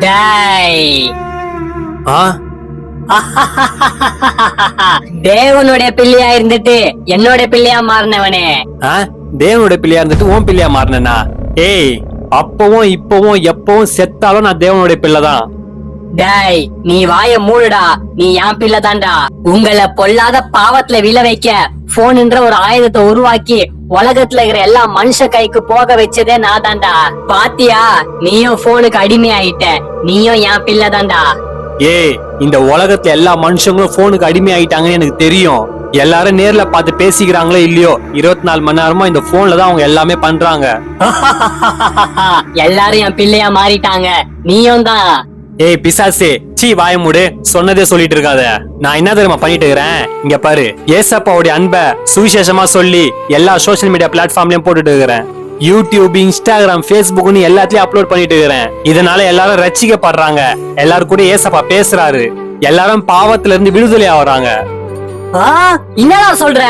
டேய் ஆ? தேவனுடைய பிள்ளையா இருந்துட்டு என்னோட பிள்ளையா மாறினவனே. ஆ? தேவனோட பிள்ளையா இருந்துட்டு உன் பிள்ளையா மாறினா ஏய் அப்பவும் இப்பவும் எப்பவும் செத்தாலும் நான் தேவனுடைய பிள்ளை தான் டேய் நீ வாய மூடுடா. நீ என் பிள்ளை தான்டா. உங்களை பொல்லாத பாவத்துல விழ வைக்க போன்ன்ற ஒரு ஆயுதத்தை உருவாக்கி உலகத்துல இருக்கிற எல்லா மனுஷ கைக்கு போக வச்சதே நான் தான்டா. பாத்தியா? நீயும் போனுக்கு அடிமை ஆயிட்ட நீயும் என் பிள்ளை தான்டா. ஏய் இந்த உலகத்துல எல்லா மனுஷங்களும் போனுக்கு அடிமை ஆயிட்டாங்கன்னு எனக்கு தெரியும். எல்லாரும் நேர்ல பார்த்து பேசிக்கிறாங்களோ இல்லையோ இருபத்தி நாலு மணி நேரமா இந்த போன்ல தான் அவங்க எல்லாமே பண்றாங்க. எல்லாரும் என் பிள்ளையா மாறிட்டாங்க. நீயும் தான். ஏய் பிசாசே சீ வாய மூடு. சொன்னதே சொல்லிட்டு இருக்காத நான் என்ன தெரியுமா பண்ணிட்டு இருக்கிறேன் இங்க பாரு. ஏசப்பாவுடைய அன்பை சுவிசேஷமா சொல்லி எல்லா சோஷியல் மீடியா பிளாட்ஃபார்ம்லயும் போட்டுட்டு இருக்கிறேன் யூடியூப் இன்ஸ்டாகிராம் ஃபேஸ்புக்னு எல்லாத்தையும் அப்லோட் பண்ணிட்டு இருக்கிறேன் இதனால எல்லாரும் ரட்சிக்கப்படுறாங்க எல்லாரும் கூட ஏசப்பா பேசுறாரு. எல்லாரும் பாவத்துல இருந்து விடுதலை ஆகுறாங்க. ஆ, என்னடா சொல்ற?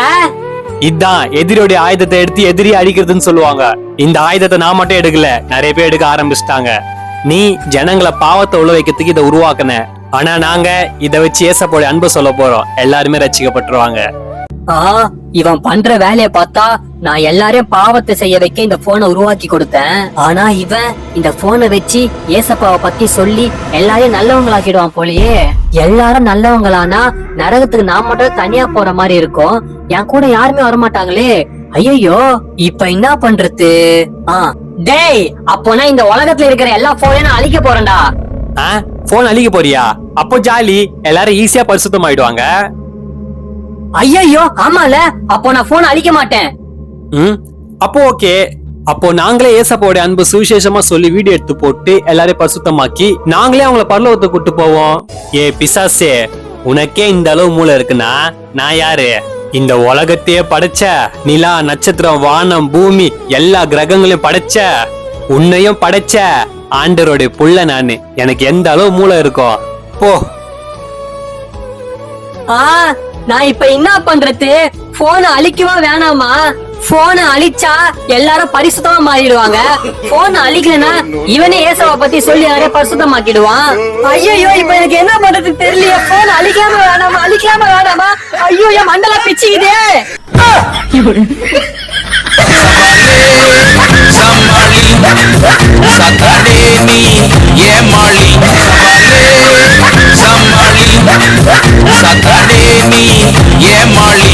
இதான் எதிரியோட ஆயுதத்தை எடுத்து எதிரி அடிக்கிறதுன்னு சொல்லுவாங்க. இந்த ஆயுதத்தை நான் மட்டும் எடுக்கல. நிறைய பேர் எடுக்க ஆரம்பிச்சிட்டாங்க. நீ ஜனங்களை பாவத்தை உள்ள வைக்கிறதுக்கு இதை உருவாக்குன. ஆனா நாங்க இத வச்சு ஏசப்போட அன்பு சொல்ல போறோம். எல்லாருமே ரசிக்கப்பட்டுருவாங்க. ஆ, இவன் பண்ற வேலைய பார்த்தா நான் எல்லாரையும் பாவத்தை செய்ய வைக்க இந்த போனை உருவாக்கி கொடுத்தேன். ஆனா இவன் இந்த போனை வச்சு ஏசப்பாவை பத்தி சொல்லி எல்லாரையும் நல்லவங்களாக்கிடுவான் போலயே. எல்லாரும் நல்லவங்களானா நரகத்துக்கு நான் மட்டும் தனியா போற மாதிரி இருக்கும். என் கூட யாருமே வரமாட்டாங்களே. ஐயோ இப்ப என்ன பண்றது? ஆ டேய் அப்போனா இந்த உலகத்துல இருக்கிற எல்லா போனையும் அழிக்க போறேன்டா. ஆ? போன் அழிக்க போறியா? அப்போ ஜாலி எல்லாரும் ஈஸியா பரிசுத்தம் ஆயிடுவாங்க. ஐயோ ஆமால அப்போ நான் போன் அழிக்க மாட்டேன். ம்? அப்போ ஓகே. அப்போ நாங்களே ஏசப்பாவோட அன்பு சுவிசேஷமா சொல்லி வீடியோ எடுத்து போட்டு எல்லாரையும் பரிசுத்தமாக்கி நாங்களே அவங்கள பரலோகத்தை கூட்டு போவோம். ஏ பிசாசே உனக்கே இந்த அளவு மூளை இருக்குன்னா நான் யாரு? இந்த உலகத்தையே படைச்ச நிலா நட்சத்திரம் வானம் பூமி எல்லா கிரகங்களையும் படைச்ச உன்னையும் படைச்ச ஆண்டரோட புள்ள நானு. எனக்கு எந்த அளவு மூளை இருக்கும் போ. ஆ நான் இப்ப என்ன பண்றது? போன அழிக்கவா வேணாமா? போன அழிச்சா எல்லாரும் பரிசுத்தமா மாறிடுவாங்க போன அழிக்கலனா இவனே ஏசவ பத்தி சொல்லி யாரையும் பரிசுத்தமாக்கிடுவான் ஐயோ இப்ப எனக்கு என்ன பண்றது தெரியலையே போன் அழிக்காம வேணாமா அழிக்காம வேணாமா ஐயோ என் மண்டல பிச்சுக்குதே சமாளி Sakadeni, Yemali,